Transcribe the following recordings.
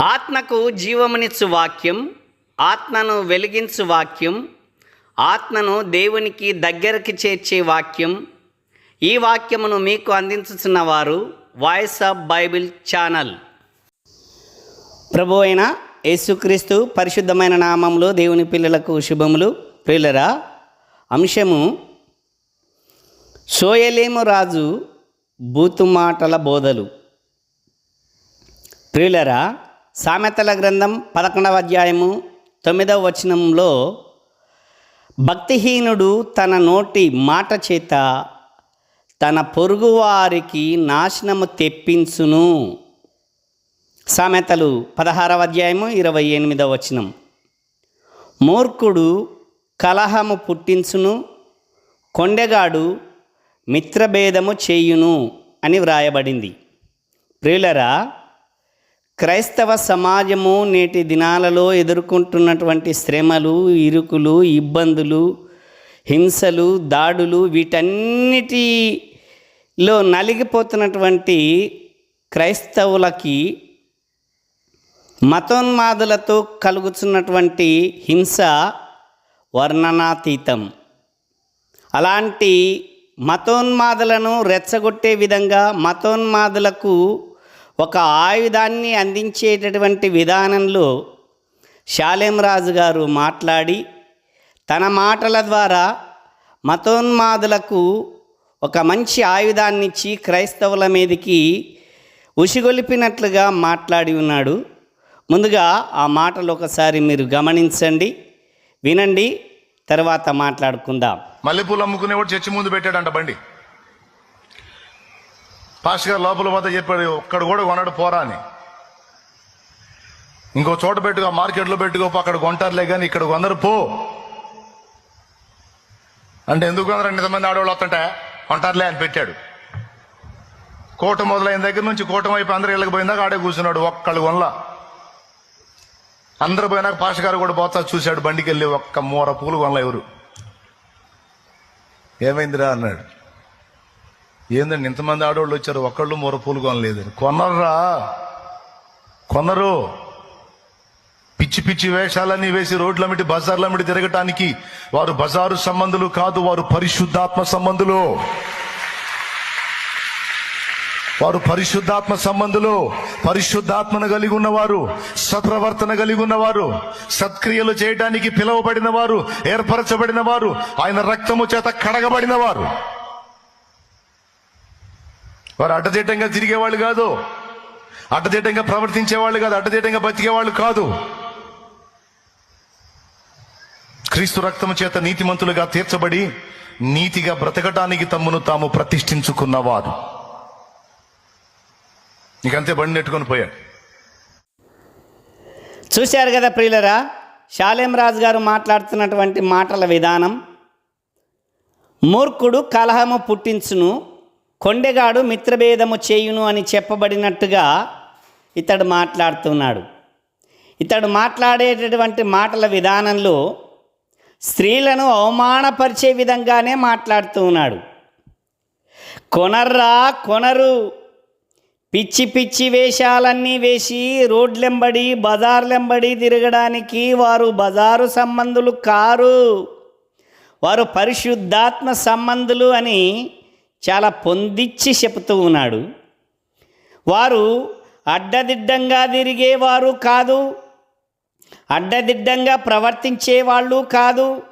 ఆత్మకు జీవమునిచ్చు వాక్యం ఆత్మను వెలిగించు వాక్యం ఆత్మను దేవునికి దగ్గరికి చేర్చే వాక్యం. ఈ వాక్యమును మీకు అందించుతున్న వారు వాయిస్ ఆఫ్ బైబిల్ ఛానల్. ప్రభు అయిన యేసుక్రీస్తు పరిశుద్ధమైన నామంలో దేవుని పిల్లలకు శుభములు. ప్రియులరా అంశము సోయలేము రాజు బూతు మాటల బోధలు. ప్రియులరా సామెతల గ్రంథం పదకొండవ అధ్యాయము తొమ్మిదవ వచనంలో భక్తిహీనుడు తన నోటి మాట చేత తన పొరుగువారికి నాశనము తెప్పించును. సామెతలు పదహారవ అధ్యాయము ఇరవై ఎనిమిదవ వచనం. మూర్ఖుడు కలహము పుట్టించును కొండెగాడు మిత్రభేదము చేయును అని వ్రాయబడింది. ప్రియులరా క్రైస్తవ సమాజము నేటి దినాలలో ఎదుర్కొంటున్నటువంటి శ్రమలు ఇరుకులు ఇబ్బందులు హింసలు దాడులు వీటన్నిటిలో నలిగిపోతున్నటువంటి క్రైస్తవులకి మతోన్మాదులతో కలుగుతున్నటువంటి హింస వర్ణనాతీతం. అలాంటి మతోన్మాదులను రెచ్చగొట్టే విధంగా మతోన్మాదులకు ఒక ఆయుధాన్ని అందించేటటువంటి విధానంలో శాలేం రాజు గారు మాట్లాడి తన మాటల ద్వారా మతోన్మాదులకు ఒక మంచి ఆయుధాన్నిచ్చి క్రైస్తవుల మీదకి ఉసిగొలిపినట్లుగా మాట్లాడి ఉన్నాడు. ముందుగా ఆ మాటలు ఒకసారి మీరు గమనించండి వినండి తర్వాత మాట్లాడుకుందాం. మల్లెపూలు అమ్ముకునేవాడు చర్చి ముందు పెట్టాడంట బండి. పాస్టర్ గారు లోపల పోతే చెప్పాడు ఒక్కడు కూడా కొనడు పోరా అని. ఇంకో చోట పెట్టుకో మార్కెట్లో పెట్టుకోపో అక్కడ కొంటారులే కానీ ఇక్కడ కొందరు పో. అంటే ఎందుకు కొందరు? ఇంతమంది ఆడవాళ్ళు వస్తుంటే కొంటారులే అని పెట్టాడు. కోట మొదలైన దగ్గర నుంచి కోట వైపు అందరు ఇళ్ళకి పోయిందాక ఆడే కూర్చున్నాడు ఒక్కళ్ళు కొనలా. అందరు పోయినాక పాష గారు కూడా పోతా చూశాడు బండికి వెళ్ళి ఒక్క మూర పూలు కొనలా ఎవరు. ఏమైందిరా అన్నాడు. ఏందండి ఇంతమంది ఆడవాళ్ళు వచ్చారు? ఒక్కళ్ళు మూర పూలు కొనలేదు కొనర్రా. కొనరు. పిచ్చి పిచ్చి వేషాలన్నీ వేసి రోడ్లమిటి బజార్లమిటి తిరగటానికి వారు బజారు సంబంధులు కాదు వారు పరిశుద్ధాత్మ సంబంధులు. వారు పరిశుద్ధాత్మ సంబంధులు. పరిశుద్ధాత్మను కలిగి ఉన్నవారు సత్ప్రవర్తన కలిగి ఉన్నవారు సత్క్రియలు చేయడానికి పిలువబడిన వారు ఏర్పరచబడిన వారు ఆయన రక్తము చేత కడగబడిన వారు వారు అడ్డదిడ్డంగా తిరిగేవాళ్ళు కాదు. అడ్డదిడ్డంగా ప్రవర్తించేవాళ్ళు కాదు. అడ్డదిడ్డంగా బతికేవాళ్ళు కాదు. క్రీస్తు రక్తము చేత నీతిమంతులుగా తీర్చబడి నీతిగా బ్రతకటానికి తమ్మును తాము ప్రతిష్ఠించుకున్నవారు నీకంతే బండి నెట్టుకొని పోయాడు చూశారు కదా ప్రియులరా శాలేం రాజు గారు మాట్లాడుతున్నటువంటి మాటల విధానం. మూర్ఖుడు కలహము పుట్టించును కొండెగాడు మిత్రభేదము చేయును అని చెప్పబడినట్టుగా ఇతడు మాట్లాడుతున్నాడు. ఇతడు మాట్లాడేటటువంటి మాటల విధానంలో స్త్రీలను అవమానపరిచే విధంగానే మాట్లాడుతూ ఉన్నాడు. కొనర్రా కొనరు పిచ్చి పిచ్చి వేషాలన్నీ వేసి రోడ్లెంబడి బజార్లెంబడి తిరగడానికి వారు బజారు సంబంధులు కారు వారు పరిశుద్ధాత్మ సంబంధులు అని చాలా పొందిచ్చి చెబుతూ ఉన్నాడు. వారు అడ్డదిడ్డంగా తిరిగేవారు కాదు. అడ్డదిడ్డంగా ప్రవర్తించేవాళ్ళు కాదు.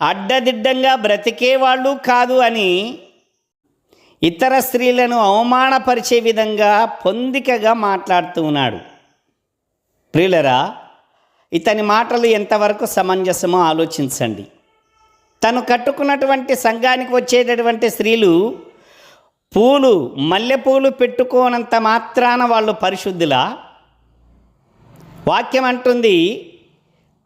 అడ్డదిడ్డంగా బ్రతికేవాళ్ళు కాదు అని ఇతర స్త్రీలను అవమానపరిచే విధంగా పొందికగా మాట్లాడుతూ ఉన్నాడు. ప్రియులరా ఇతని మాటలు ఎంతవరకు సమంజసమో ఆలోచించండి. తను కట్టుకున్నటువంటి సంఘానికి వచ్చేటటువంటి స్త్రీలు పూలు మల్లెపూలు పెట్టుకోనంత మాత్రాన వాళ్ళు పరిశుద్ధులా? వాక్యం అంటుంది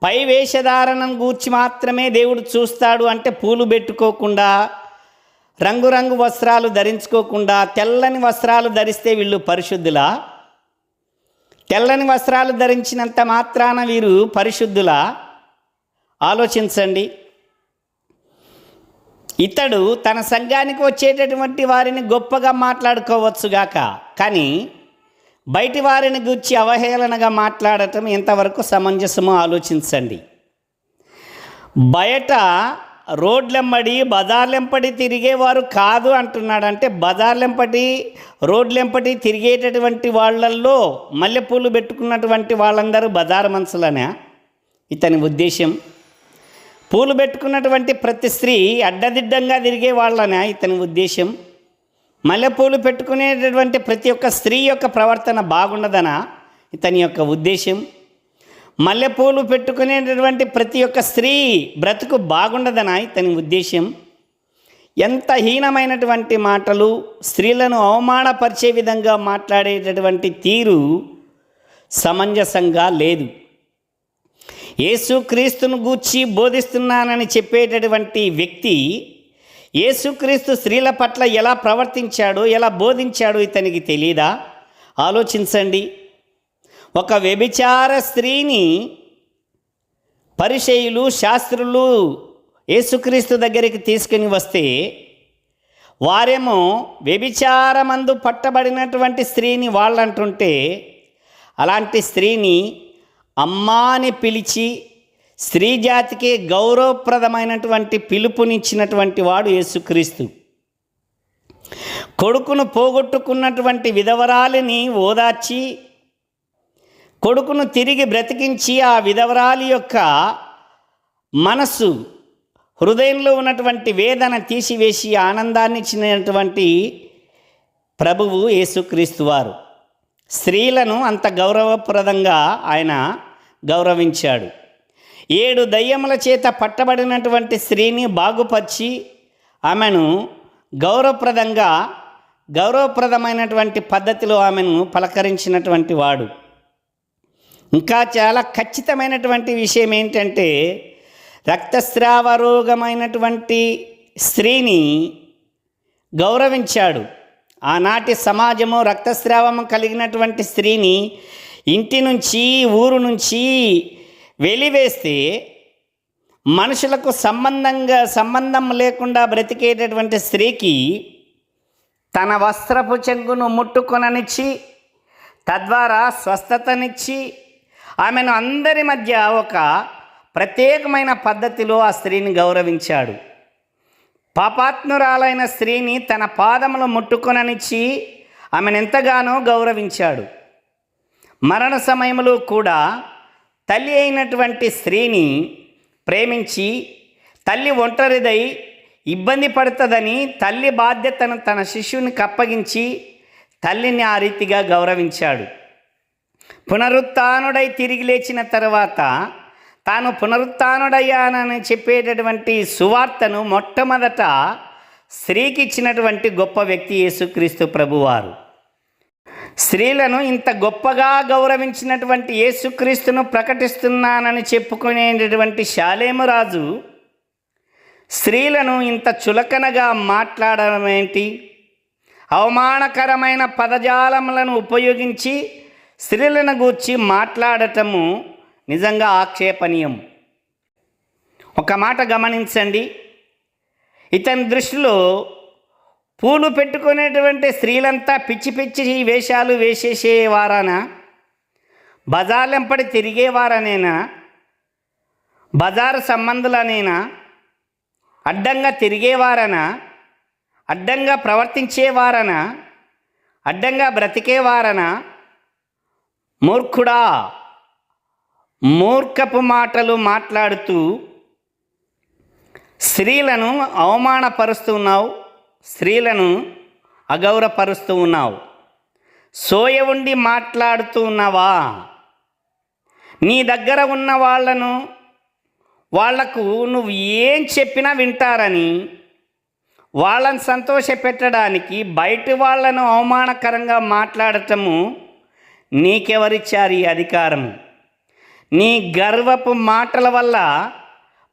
పై వేషధారణం గూర్చి మాత్రమే దేవుడు చూస్తాడు అంటే పూలు పెట్టుకోకుండా రంగురంగు వస్త్రాలు ధరించుకోకుండా తెల్లని వస్త్రాలు ధరిస్తే వీళ్ళు పరిశుద్ధులా? తెల్లని వస్త్రాలు ధరించినంత మాత్రాన వీరు పరిశుద్ధులా? ఆలోచించండి. ఇతడు తన సంఘానికి వచ్చేటటువంటి వారిని గొప్పగా మాట్లాడుకోవచ్చుగాక కానీ బయటి వారిని గురించి అవహేళనగా మాట్లాడటం ఎంతవరకు సమంజసమో ఆలోచించండి. బయట రోడ్లెంబడి బజార్లెంపడి తిరిగేవారు కాదు అంటున్నాడంటే బజార్లెంపటి రోడ్లెంపటి తిరిగేటటువంటి వాళ్ళల్లో మల్లెపూలు పెట్టుకున్నటువంటి వాళ్ళందరూ బజారు మనుషులనే. ఇతని ఉద్దేశం పూలు పెట్టుకున్నటువంటి ప్రతి స్త్రీ అడ్డదిడ్డంగా తిరిగే వాళ్ళనే ఇతని ఉద్దేశం మల్లెపూలు పెట్టుకునేటటువంటి ప్రతి ఒక్క స్త్రీ యొక్క ప్రవర్తన బాగుండదనా ఇతని యొక్క ఉద్దేశం మల్లెపూలు పెట్టుకునేటటువంటి ప్రతి ఒక్క స్త్రీ బ్రతుకు బాగుండదనా ఇతని ఉద్దేశం ఎంత హీనమైనటువంటి మాటలు స్త్రీలను అవమానపరిచే విధంగా మాట్లాడేటటువంటి తీరు సమంజసంగా లేదు. యేసుక్రీస్తును గూర్చి బోధిస్తున్నానని చెప్పేటటువంటి వ్యక్తి యేసుక్రీస్తు స్త్రీల పట్ల ఎలా ప్రవర్తించాడో ఎలా బోధించాడో ఇతనికి తెలియదా ఆలోచించండి. ఒక వ్యభిచార స్త్రీని పరిచయులు శాస్త్రులు యేసుక్రీస్తు దగ్గరికి తీసుకుని వస్తే వారేమో వ్యభిచారమందు పట్టబడినటువంటి స్త్రీని వాళ్ళంటుంటే అలాంటి స్త్రీని అమ్మా అని పిలిచి స్త్రీ జాతికి గౌరవప్రదమైనటువంటి పిలుపునిచ్చినటువంటి వాడు యేసుక్రీస్తు. కొడుకును పోగొట్టుకున్నటువంటి విధవరాలిని ఓదార్చి కొడుకును తిరిగి బ్రతికించి ఆ విధవరాలి యొక్క మనస్సు హృదయంలో ఉన్నటువంటి వేదన తీసివేసి ఆనందాన్ని ఇచ్చినటువంటి ప్రభువు యేసుక్రీస్తు వారు. స్త్రీలను అంత గౌరవప్రదంగా ఆయన గౌరవించాడు. ఏడు దయ్యముల చేత పట్టబడినటువంటి స్త్రీని బాగుపరిచి ఆమెను గౌరవప్రదంగా గౌరవప్రదమైనటువంటి పద్ధతిలో ఆమెను పలకరించినటువంటి వాడు. ఇంకా చాలా ఖచ్చితమైనటువంటి విషయం ఏంటంటే రక్తస్రావ రోగమైనటువంటి స్త్రీని గౌరవించాడు. ఆనాటి సమాజము రక్తస్రావము కలిగినటువంటి స్త్రీని ఇంటి నుంచి ఊరు నుంచి వెలివేస్తే మనుషులకు సంబంధంగా సంబంధం లేకుండా బ్రతికేటటువంటి స్త్రీకి తన వస్త్రపు చెంగును ముట్టుకొననిచ్చి తద్వారా స్వస్థతనిచ్చి ఆమెను అందరి మధ్య ఒక ప్రత్యేకమైన పద్ధతిలో ఆ స్త్రీని గౌరవించాడు. పాపాత్మురాలైన స్త్రీని తన పాదములు ముట్టుకొననిచ్చి ఆమెను ఎంతగానో గౌరవించాడు. మరణ సమయంలో కూడా తల్లి అయినటువంటి స్త్రీని ప్రేమించి తల్లి ఒంటరిదై ఇబ్బంది పడుతుందని తల్లి బాధ్యతను తన శిష్యుని కప్పగించి తల్లిని ఆ రీతిగా గౌరవించాడు. పునరుత్డై తిరిగి లేచిన తర్వాత తాను పునరుత్డయ్యానని చెప్పేటటువంటి సువార్తను మొట్టమొదట స్త్రీకి ఇచ్చినటువంటి గొప్ప వ్యక్తి యేసుక్రీస్తు ప్రభువారు. స్త్రీలను ఇంత గొప్పగా గౌరవించినటువంటి యేసుక్రీస్తును ప్రకటిస్తున్నానని చెప్పుకునేటటువంటి శాలేమరాజు స్త్రీలను ఇంత చులకనగా మాట్లాడడం ఏంటి? అవమానకరమైన పదజాలములను ఉపయోగించి స్త్రీలను గూర్చి మాట్లాడటము నిజంగా ఆక్షేపణీయం. ఒక మాట గమనించండి. ఇతని దృష్టిలో పూలు పెట్టుకునేటువంటి స్త్రీలంతా పిచ్చి పిచ్చి వేషాలు వేసేసేవారానా? బజార్లెంపడి తిరిగేవారనేనా? బజారు సంబంధులనేనా? అడ్డంగా తిరిగేవారనా? అడ్డంగా ప్రవర్తించేవారనా? అడ్డంగా బ్రతికేవారనా? మూర్ఖుడా! మూర్ఖపు మాటలు మాట్లాడుతూ స్త్రీలను అవమానపరుస్తున్నావు. స్త్రీలను అగౌరవపరుస్తూ ఉన్నావు. సోయ ఉండి మాట్లాడుతూ ఉన్నావా? నీ దగ్గర ఉన్న వాళ్ళను వాళ్ళకు నువ్వు ఏం చెప్పినా వింటారని వాళ్ళని సంతోషపెట్టడానికి బయటి వాళ్ళను అవమానకరంగా మాట్లాడటము నీకెవరిచ్చారు ఈ అధికారము నీ గర్వపు మాటల వల్ల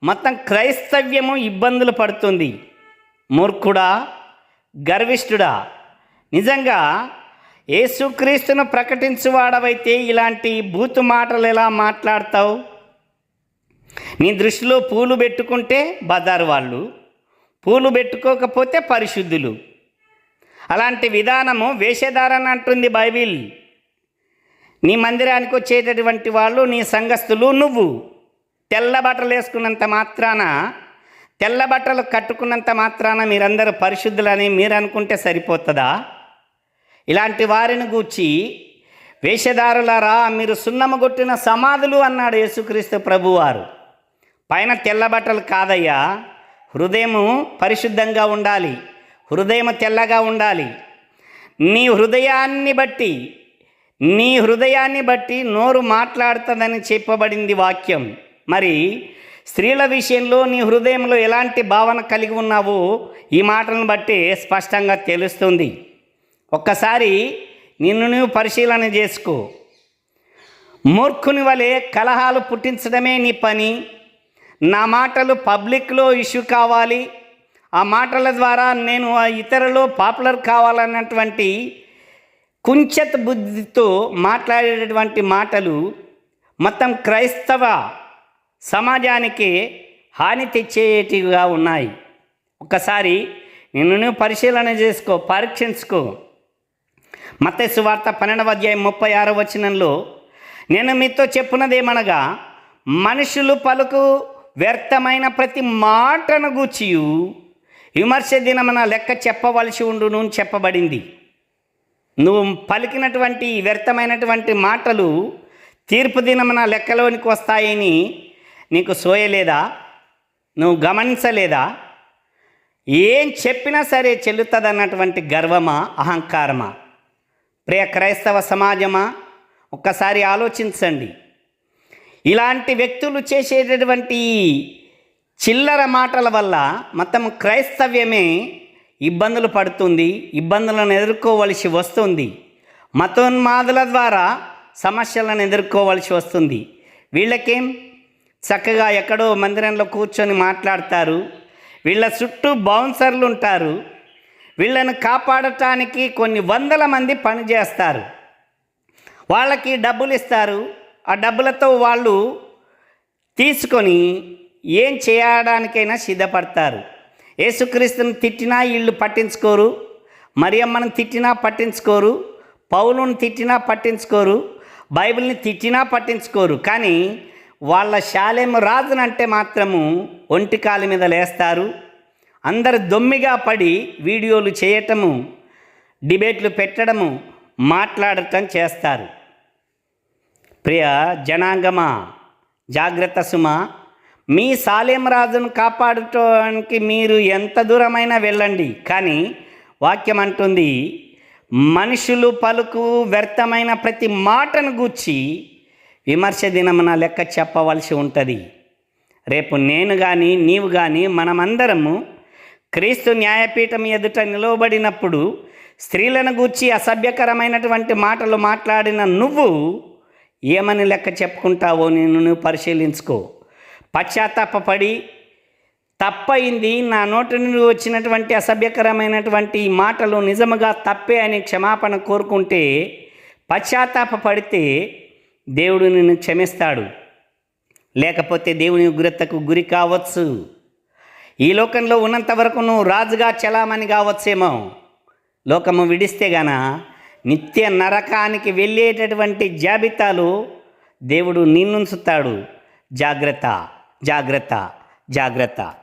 మొత్తం క్రైస్తవ్యము ఇబ్బందులు పడుతుంది. మూర్ఖుడా గర్విష్ఠుడా. నిజంగా ఏసుక్రీస్తును ప్రకటించువాడవైతే ఇలాంటి బూతు మాటలు ఎలా మాట్లాడతావు? నీ దృష్టిలో పూలు పెట్టుకుంటే బజారు వాళ్ళు పూలు పెట్టుకోకపోతే పరిశుద్ధులు. అలాంటి విధానము వేషధారణ అంటుంది బైబిల్. నీ మందిరానికి వచ్చేటటువంటి వాళ్ళు నీ సంఘస్థులు నువ్వు. తెల్ల బట్టలు వేసుకున్నంత మాత్రాన తెల్ల బట్టలు కట్టుకున్నంత మాత్రాన మీరందరూ పరిశుద్ధులని మీరు అనుకుంటే సరిపోతుందా? ఇలాంటి వారిని గూర్చి వేషధారులారా మీరు సున్నము కొట్టిన సమాధులు అన్నాడు యేసుక్రీస్తు ప్రభువారు. పైన తెల్ల బట్టలు కాదయ్యా హృదయము పరిశుద్ధంగా ఉండాలి హృదయం తెల్లగా ఉండాలి. నీ హృదయాన్ని బట్టి నీ హృదయాన్ని బట్టి నోరు మాట్లాడుతుందని చెప్పబడింది వాక్యం. మరి స్త్రీల విషయంలో నీ హృదయంలో ఎలాంటి భావన కలిగి ఉన్నావు? ఈ మాటలను బట్టి స్పష్టంగా తెలుస్తుంది. ఒక్కసారి నిన్ను నువ్వు పరిశీలన చేసుకో. మూర్ఖుని వలె కలహాలు పుట్టించడమే నీ పని. నా మాటలు పబ్లిక్లో ఇష్యూ కావాలి. ఆ మాటల ద్వారా నేను ఆ ఇతరులు పాపులర్ కావాలన్నటువంటి కుంచెత బుద్ధితో మాట్లాడేటటువంటి మాటలు మొత్తం క్రైస్తవ సమాజానికి హాని తెచ్చేటివిగా ఉన్నాయి. ఒక్కసారి నిన్ను పరిశీలన చేసుకో పరీక్షించుకో. మత్తయి వార్త పన్నెండవ అధ్యాయం ముప్పై ఆరో వచనంలో నేను మీతో చెప్పున్నదేమనగా మనుషులు పలుకు వ్యర్థమైన ప్రతి మాటను గూర్చియు విమర్శ దినమన లెక్క చెప్పవలసి ఉండును అని చెప్పబడింది. నువ్వు పలికినటువంటి వ్యర్థమైనటువంటి మాటలు తీర్పు దినమన లెక్కలోనికి వస్తాయని నీకు సోయలేదా? నువ్వు గమనించలేదా? ఏం చెప్పినా సరే చెల్లుతుందన్నటువంటి గర్వమా అహంకారమా? ప్రియ క్రైస్తవ సమాజమా? ఒక్కసారి ఆలోచించండి. ఇలాంటి వ్యక్తులు చేసేటటువంటి చిల్లర మాటల వల్ల మొత్తం క్రైస్తవ్యమే ఇబ్బందులు పడుతుంది ఇబ్బందులను ఎదుర్కోవలసి వస్తుంది. మతోన్మాదుల ద్వారా సమస్యలను ఎదుర్కోవలసి వస్తుంది. వీళ్ళకేం? చక్కగా ఎక్కడో మందిరంలో కూర్చొని మాట్లాడతారు. వీళ్ళ చుట్టూ బౌన్సర్లు ఉంటారు. వీళ్ళను కాపాడటానికి కొన్ని వందల మంది పనిచేస్తారు వాళ్ళకి డబ్బులు ఇస్తారు. ఆ డబ్బులతో వాళ్ళు తీసుకొని ఏం చేయడానికైనా సిద్ధపడతారు. యేసుక్రీస్తుని తిట్టినా వీళ్ళు పట్టించుకోరు. మరియమ్మను తిట్టినా పట్టించుకోరు. పౌలుని తిట్టినా పట్టించుకోరు. బైబిల్ని తిట్టినా పట్టించుకోరు. కానీ వాళ్ళ శాలెం రాజునంటే మాత్రము ఒంటికాల మీద లేస్తారు. అందరు దొమ్మిగా పడి వీడియోలు చేయటము డిబేట్లు పెట్టడము మాట్లాడటం చేస్తారు. ప్రియ జనాంగమా జాగ్రత్త సుమ మీ సాలేం రాజును కాపాడటానికి మీరు ఎంత దూరమైనా వెళ్ళండి. కానీ వాక్యం అంటుంది మనుషులు పలుకు వ్యర్థమైన ప్రతి మాటను గూర్చి విమర్శ దినమున లెక్క చెప్పవలసి ఉంటుంది. రేపు నేను కానీ నీవు కానీ మనమందరము క్రీస్తు న్యాయపీఠం ఎదుట నిలవబడినప్పుడు స్త్రీలను గూర్చి అసభ్యకరమైనటువంటి మాటలు మాట్లాడిన నువ్వు ఏమని లెక్క చెప్పుకుంటావో నేను నువ్వు పరిశీలించుకో. పశ్చాత్తాపడి తప్పయింది నా నోటి నుండి వచ్చినటువంటి అసభ్యకరమైనటువంటి ఈ మాటలు నిజముగా తప్పే అని క్షమాపణ కోరుకుంటే పశ్చాత్తాప పడితే దేవుడు నిన్ను క్షమిస్తాడు. లేకపోతే దేవుని ఉగ్రతకు గురి కావచ్చు. ఈ లోకంలో ఉన్నంత వరకు నువ్వు రాజుగా చలామణి కావచ్చేమో. లోకము విడిస్తే గాన నిత్య నరకానికి వెళ్ళేటటువంటి జాబితాలు దేవుడు నిన్నుంచుతాడు. జాగ్రత్త జాగ్రత్త జాగ్రత్త.